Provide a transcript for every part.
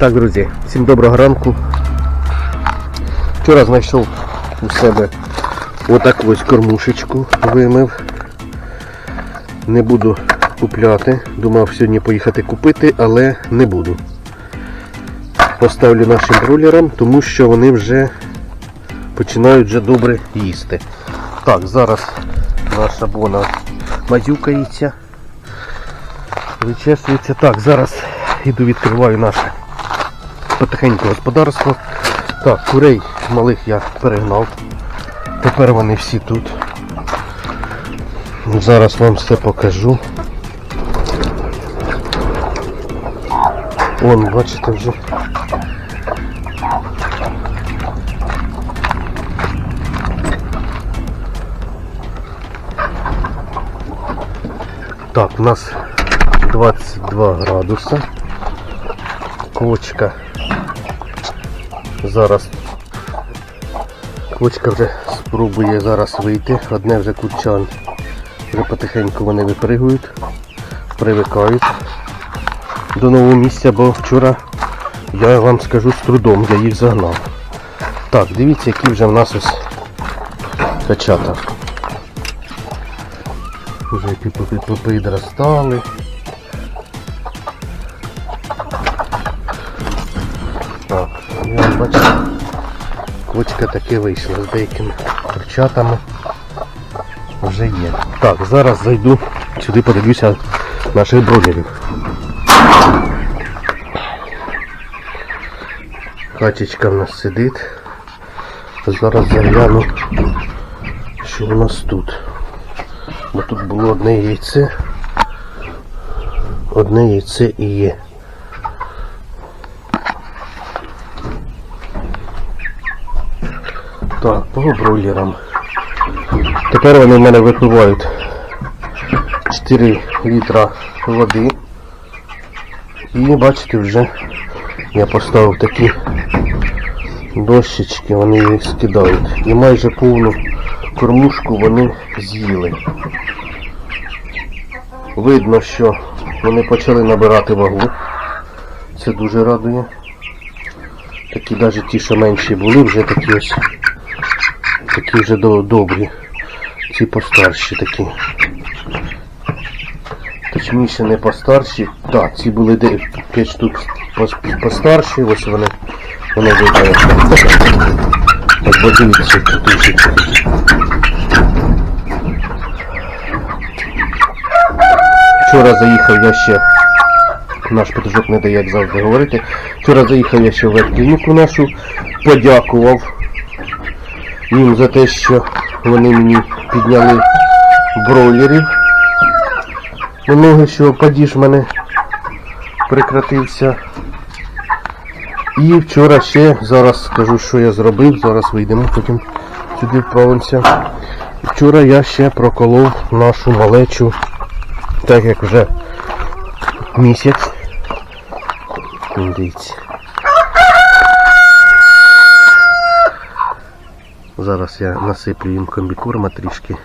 Так, друзі, всім доброго ранку. Вчора знайшов у себе отак ось кормушечку вимив. Не буду купляти. Думав сьогодні поїхати купити, але не буду. Поставлю нашим бролерам, тому що вони вже починають вже добре їсти. Так, зараз наша бона мазюкається. Вичесується. Так, зараз іду відкриваю наше потихеньку господарство. Так, курей малих я перегнав. Тепер вони всі тут. Зараз вам все покажу. Вон, бачите вже. Так, у нас 22 градуса. Квочка. Зараз квочка вже спробує зараз вийти. Одне вже курчан. Вже потихеньку вони випригують, привикають до нового місця, бо вчора я вам скажу з трудом, я їх загнав. Так, дивіться, які вже в нас ось качата. Вже які попи- Так, я вам бачу, кочка таки вийшла з деякими курчатами. Вже є. Так, зараз зайду сюди, подивлюся наших бройлерів. Качечка в нас сидить. Зараз загляну, що у нас тут. Бо тут було одне яйце. Одне яйце і є. Так, по бройлерам. Тепер вони в мене випивають 4 літра води. І бачите вже я поставив такі дощечки, вони їх скидають. І майже повну кормушку вони з'їли. Видно, що вони почали набирати вагу. Це дуже радує. Такі навіть ті, що менші були, вже такі ось такі вже добрі. Ці постарші такі. Точніше не постарші. Так, ці були 5 штук постарші, ось вони вони виглядають. Так, бо дивіться. Вчора заїхав я ще, наш петушок не дає, як завжди говорити. Вчора заїхав я ще в ветклініку нашу, подякував їм за те, що вони мені підняли бройлерів. Немного що падіж мене прекратився. І вчора ще, зараз скажу, що я зробив, зараз вийдемо, потім сюди вправимося. Вчора я ще проколов нашу малечу, так як вже місяць. Дивіться. Зараз я насиплю їм комбікорма трішки.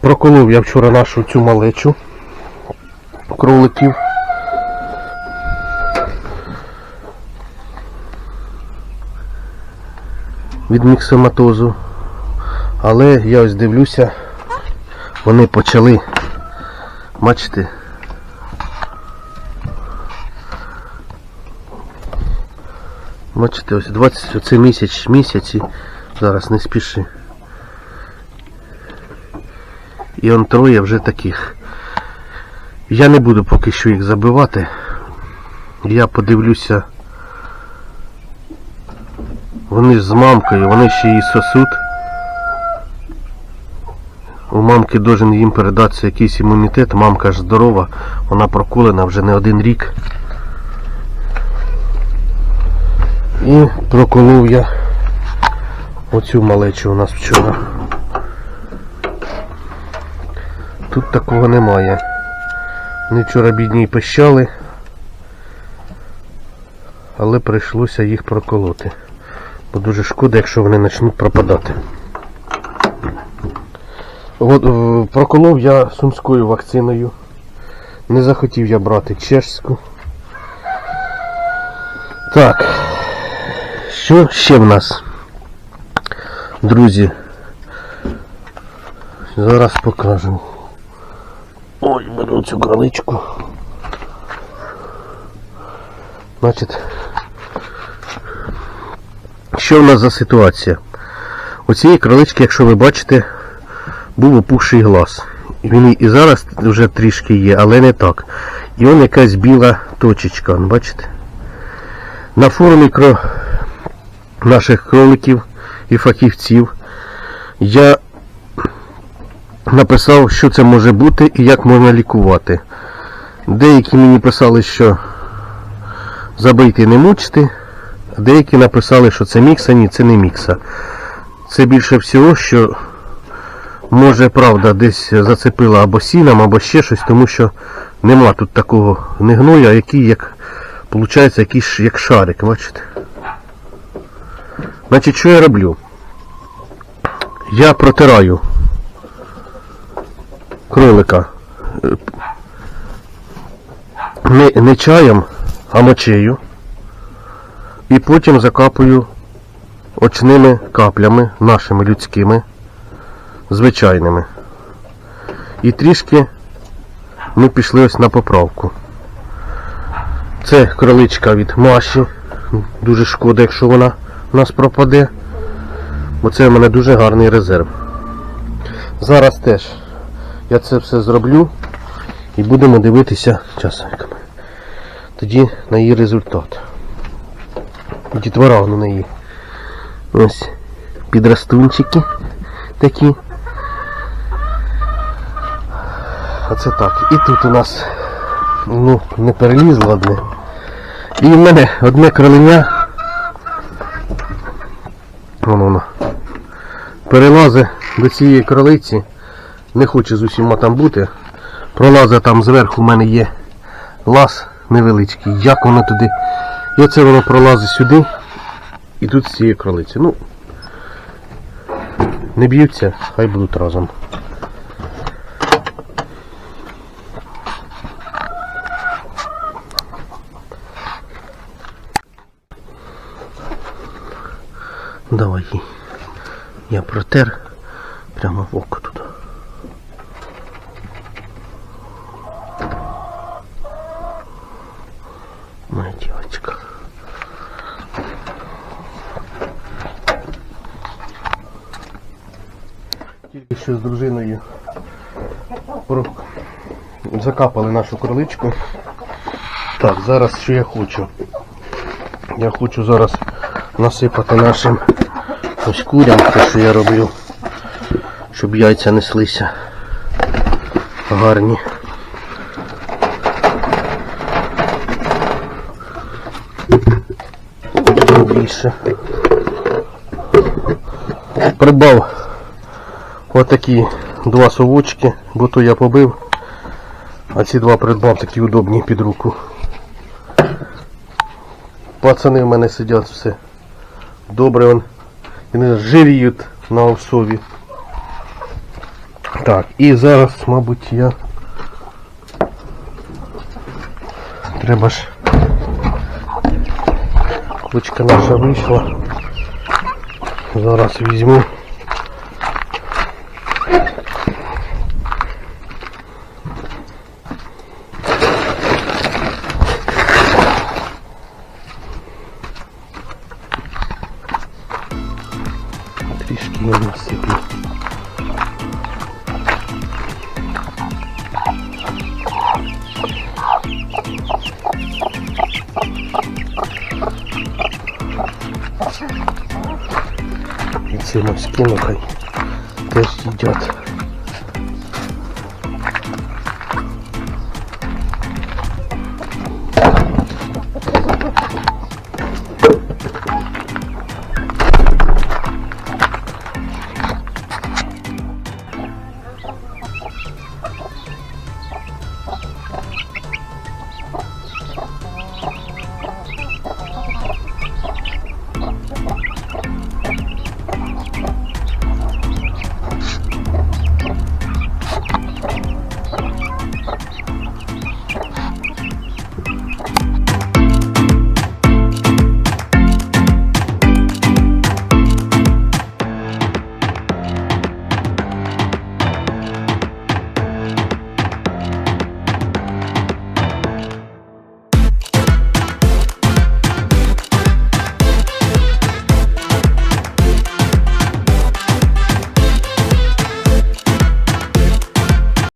Проколов я вчора нашу цю малечу кроликів. Від міксоматозу. Але я ось дивлюся, вони почали, бачите, бачите, ось 20, оце місяць, місяці, зараз не спіши. І он троє вже таких. Я не буду поки що їх забивати. Я подивлюся. Вони ж з мамкою, вони ще її сосуть. У мамки должен їм передатися якийсь імунітет. Мамка ж здорова, вона проколена вже не один рік. І проколов я оцю малечу у нас вчора. Тут такого немає. Вони вчора бідні пищали, але прийшлося їх проколоти. Бо дуже шкода, якщо вони почнуть пропадати. От, е, проколов я сумською вакциною. Не захотів я брати чешську. Так. Що ще в нас? Друзі. Зараз покажу. Ой, беру цю кроличку. Значить, що в нас за ситуація? У цієї кролички, якщо ви бачите, був опухший глаз. Він і зараз вже трішки є, але не так. І он якась біла точечка, бачите? На форумі кро... наших кроликів і фахівців я написав, що це може бути і як можна лікувати. Деякі мені писали, що забийте не мучте, а деякі написали, що це мікса, ні, це не мікса. Це більше всього, що може правда десь зацепила або сіном, або ще щось, тому що нема тут такого не гною, а який як виходить якийсь як шарик, бачите? Значить, що я роблю? Я протираю кролика е, не, не чаєм, а мочею. І потім закапую очними каплями, нашими людськими, звичайними. І трішки ми пішли ось на поправку. Це кроличка від Маші. Дуже шкода, якщо вона у нас пропаде. Бо це в мене дуже гарний резерв. Зараз теж я це все зроблю і будемо дивитися часиками. Тоді на її результат. Дітвора на неї. Ось підрастунчики такі. А це так. І тут у нас ну, не перелізло одне. І в мене одне кроленя. Воно воно. Перелазить до цієї кролиці. Не хоче з усіма там бути. Пролазить там зверху в мене є лаз невеличкий. Як воно туди. І оце воно пролазить сюди. І тут з цієї кролиці. Ну, не б'ються, хай будуть разом. Давай. Я протер прямо в око тут. Моя девочка. Тільки що з дружиною закапали нашу кроличку. Так, зараз що я хочу? Я хочу зараз насипати нашим ось курям, те, що я роблю, щоб яйця неслися гарні. Більше. Придбав отакі два совочки, бо то я побив, а ці два придбав такі удобні під руку. Пацани в мене сидять все. Добре он. Вони жиріють на овсові. Так, і зараз, мабуть, я... Треба ж... Кучка наша вийшла. Зараз візьму. Трішки я насиплю. І цим ось кину, хай теж їдять.